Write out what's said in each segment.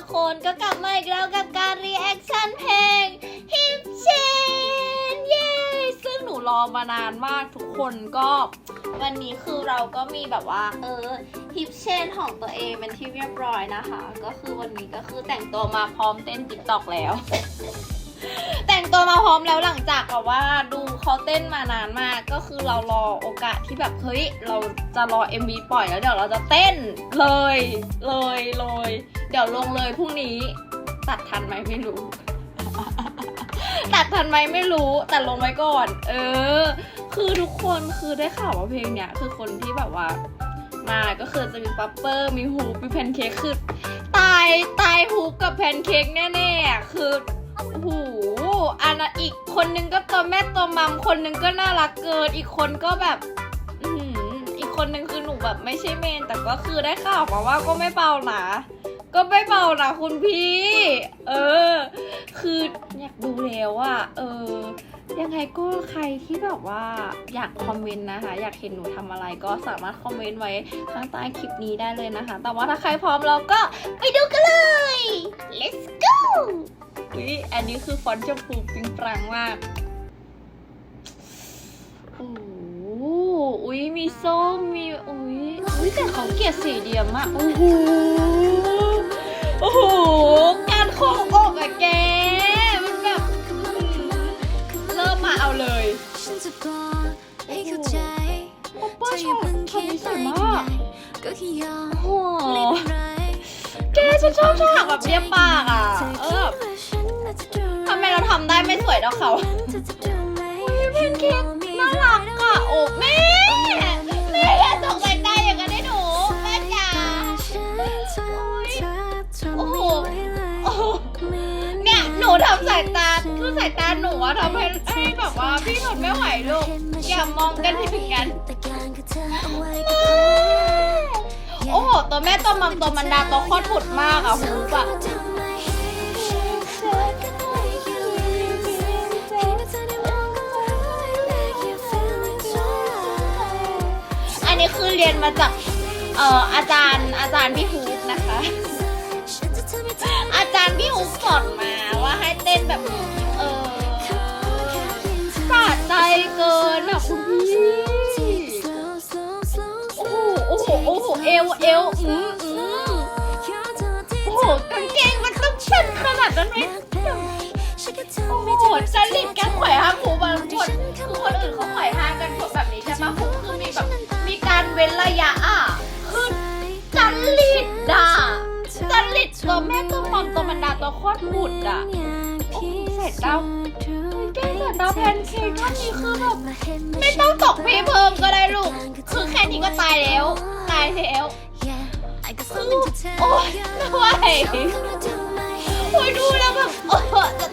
ทุกคนก็กลับมาอีกแล้วกับการรีแอคชั่นเพลง Hip Chain เย้ซึ่งหนูรอมานานมากทุกคนก็ วันนี้คือเราก็มีแบบว่า เออ Hip Chain ของตัวเองเป็นที่เรียบร้อยนะคะ ก็คือวันนี้ก็คือแต่งตัวมาพร้อมเต้นติ๊กตอกแล้ว แต่งตัวมาพร้อมแล้วหลังจากแบบว่าดูเขาเต้นมานานมากก็คือเรารอโอกาสที่แบบเฮ้ยเราจะรอ MV ปล่อยแล้วเดี๋ยวเราจะเต้นเลยเลยเลยเเดี๋ยวลงเลยพรุ่งนี้ ตัดทันไหมไม่รู้ ตัดทันไหมไม่รู้แต่ลงไว้ก่อน เออ คือทุกคนคือได้ข่าวว่าเพลงเนี้ยคือคนที่แบบว่า มาก็คือจะมีปัปเปอร์มีฮูปมีแพนเค้กคือตายตายฮูปกับแพนเค้กแน่ๆอะคือโอ้โหอันอีกคนนึงก็ตัวแม่ตัวมัมคนนึงก็น่ารักเกิน อีกคนก็แบบอือหืออีกคนนึงคือหนูแบบไม่ใช่เมน แต่ก็คือได้ข่าวมาว่าก็ไม่เบานะ ก็ไม่เบานะคุณพี่ เออ คืออยากดูแล้วอะเออ ยังไงก็ใครที่แบบว่าอยากคอมเมนต์นะคะ อยากเห็นหนูทำอะไรก็สามารถคอมเมนต์ไว้ข้างใต้คลิปนี้ได้เลยนะคะ แต่ว่าถ้าใครพร้อมเราก็ไปดูกันเลย let's go อุ้ยอันนี้คือฟอนต์ชมพูปิงปรังมากโอ้อุ้ยมีส้มมีอุ้ยอุ้ยแต่เขาเกลียดสีเดียมมากโอ้โห โอ้โหไม่เป็นไรแกฉันชอบฉากแบบเรียบปากอะเออทำไมเราทำได้ไม่สวยเท่าเขาอุ้ยแพนเค้กน่ารักอะโอ้แม่แม่อย่าส่งสายตาอย่างนั้นให้หนูแม่จ๋าโอ้โหโอ้โหเนี่ยหนูทำสายตาคือสายตาหนูอะทำให้ให้แบบว่าพี่ทนไม่ไหวลูกอย่ามองกันถึงกัน โอ้โหตัวแม่ตัวมัมตัวมันดาตัวโคตรผุดมากอะหูปะอันนี้คือเรียนมาจากเอ่ออาจารย์อาจารย์พี่ฮู วเอวอืมอืมโอ้โหกางเกงมันต้องเป็นขนาดนั้นไหมโอ้โหจริตการไขว่ห้างครูบางคนคือคนอื่นเขาไขว่ห้างกันแบบนี้ใช่ปะครูคือมีแบบมีการเว้นระยะอะคือจริตอะจริตตัวแม่ตัวมัมตัวมันดาตัวโคตรบุดอะโอ้โหใส่ดาวแก้ใส่ดาวแพนเค้กท่อนนี้คือแบบไม่ต้องตกเพเพิ่มก็ได้ลูก คือแค่นี้ก็ตายแล้วตาย แล้ว โอ๊ยไม่ไหวโอ้ยดูแล้วแบบโอ้โหจะ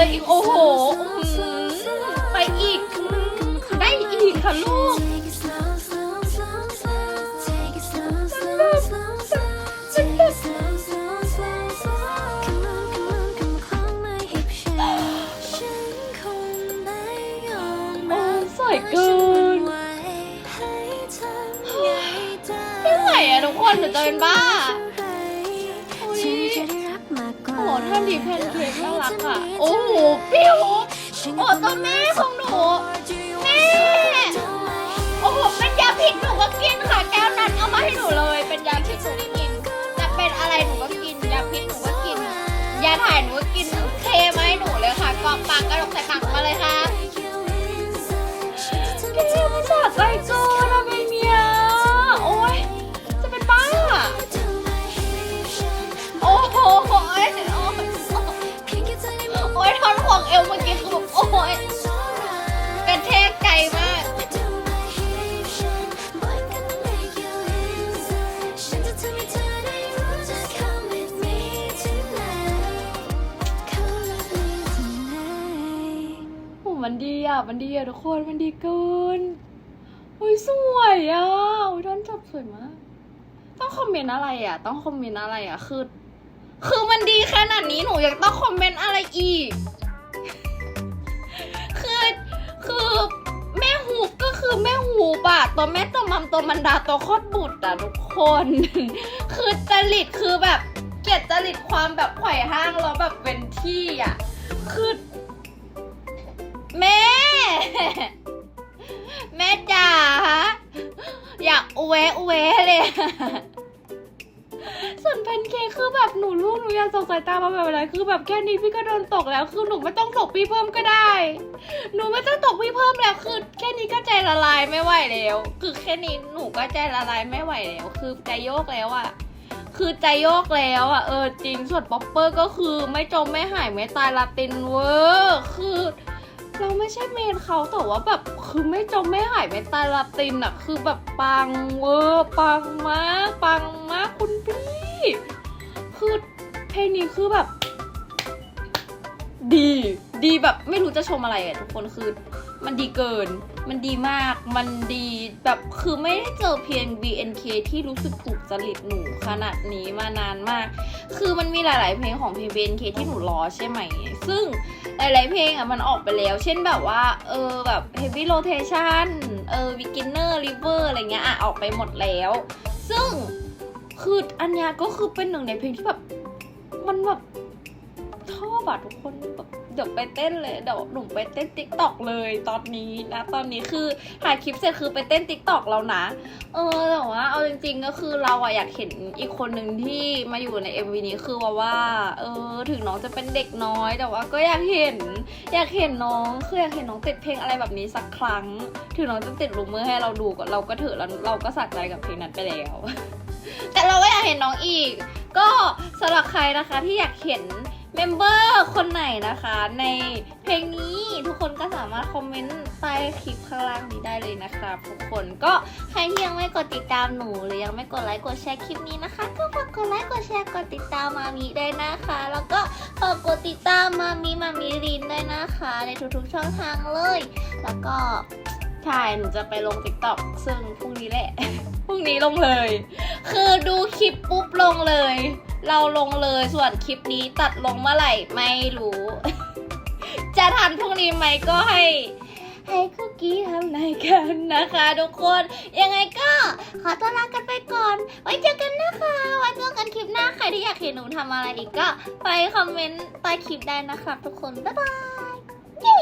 เลยอีกเลยอีกโอ้โหอื้อหือไปอีกอื้อได้อีกค่ะลูกโอ้ยสวยเกินไม่ไหวอะทุกคนหนูจะเป็นบ้า โอ้โหท่านดีแพนเค้กน่ารักอะโอ้โหปิ้วโอ้ตัวแม่ของหนูแม่โอ้โหเป็นยาพิษหนูก็กินค่ะแก้วนั้นเอามาให้หนูเลย เป็นยาพิษหนูกินจะเป็นอะไรหนูก็กินยาพิษหนูก็กินยาถ่ายหนูก็กินเทมาให้หนูเลยค่ะกรอกปากกระดกใส่ปากมาเลยค่ะแดีอะ มันดีอะทุกคน มันดีเกินอุ้ยสวยอะอุ้ยท่อนจับสวยมาก ต้องคอมเมนต์อะไรอะ ต้องคอมเมนต์อะไรอะ คือ คือมันดีขนาดนี้หนูยังต้องคอมเมนต์อะไรอีก คือ คือแม่ฮูก็คือแม่ฮูปะตัวแม่ตัวมัมตัวมันดาตัวโคตรบุตรอะทุกคน คือจริตคือแบบ เกลียดจริตความแบบไขว่ห้างแล้วแบบเป็นที่อะ คือ แม่ แม่จ๋าอยากอเวอเวเลย ส่วนแพนเค้กคือแบบหนูลูกหนูอยากส่งสายตามาแบบอะไรคือแบบแค่นี้พี่ก็โดนตกแล้ว คือหนูไม่ต้องตกพี่เพิ่มก็ได้ หนูไม่ต้องตกพี่เพิ่มแล้วคือ แค่นี้ก็ใจละลายไม่ไหวแล้ว คือแค่นี้หนูก็ใจละลายไม่ไหวแล้ว คือใจโยกแล้วอะคือใจโยกแล้วอะเออจริงส่วนป๊อปเปอร์ก็คือไม่จมไม่หายไม่ตายลาตินเวอร์คือ เราไม่ใช่เมนเขาแต่ว่าแบบคือไม่จมไม่หายไม่ตายลาตินอะคือแบบปังเวอร์ปังมากปังมากคุณพี่คือเพลงนี้คือแบบ ดี ดีแบบไม่รู้จะชมอะไรอะทุกคนคือ มันดีเกิน มันดีมาก มันดีแบบคือไม่ได้เจอเพียง BNK ที่รู้สึกถูกจริตหนูขนาดนี้มานานมาก คือมันมีหลาย ๆ เพลงของเพลง BNK ที่หนูรอใช่ไหม ซึ่งหลาย ๆ เพลงอะมันออกไปแล้ว เช่นแบบว่า เออแบบ Heavy Rotation เออ Beginner River อะไรเงี้ยอะออกไปหมดแล้ว ซึ่งคืออันนี้ก็คือเป็นหนึ่งในเพลงที่แบบมันแบบชอบอะทุกคนแบ ดี๋ยวไปเต้นเลยเดี๋ยวหนูไปเต้นติ๊กตอกเลยตอนนี้นะตอนนี้คือถ่ายคลิปเสร็จคือไปเต้นติ๊กตอกแล้วนะเออแต่ว่าเอาจริงๆก็คือเราอะอยากเห็นอีกคนหนึ่งที่มาอยู่ใน MV นี้คือว่าว่าเออถึงน้องจะเป็นเด็กน้อยแต่ว่าก็อยากเห็น อยากเห็นน้องคืออยากเห็นน้องติดเพลงอะไรแบบนี้สักครั้ง ถึงน้องจะติดรูมเมอร์ให้เราดูก็เราก็เถอะแล้วเราก็สะใจกับเพลงนั้นไปแล้ว แต่เราก็อยากเห็นน้องอีก ก็สำหรับใครนะคะที่อยากเห็น เมมเบอร์คนไหนนะคะ ในเพลงนี้ทุกคนก็สามารถคอมเมนต์ใต้คลิปข้างล่างนี้ได้เลยนะครับทุกคนก็ใครที่ยังไม่กดติดตามหนู หรือยังไม่กดไลค์กดแชร์คลิปนี้นะคะ ก็ฝากกดไลค์กดแชร์กดติดตามมามีได้นะคะ แล้วก็ฝากกดติดตามมามีมามีรินด้วยนะคะ ในทุกๆช่องทางเลย แล้วก็ใช่หนูจะไปลง TikTok ซึ่งพรุ่งนี้แหละ พรุ่งนี้ลงเลย คือดูคลิปปุ๊บลงเลย เราลงเลยส่วนคลิปนี้ตัดลงเมื่อไหร่ไม่รู้ จะทันพรุ่งนี้ไหมก็ให้ให้คุกกี้ทำนายกันนะคะทุกคน ยังไงก็ขอตัวลากันไปก่อน ไว้เจอกันนะคะ ไว้เจอกันคลิปหน้า ใครที่อยากเห็นหนูทำอะไรอีกก็ ไปคอมเมนต์ใต้คลิปได้นะครับทุกคน บ๊ายบาย เย้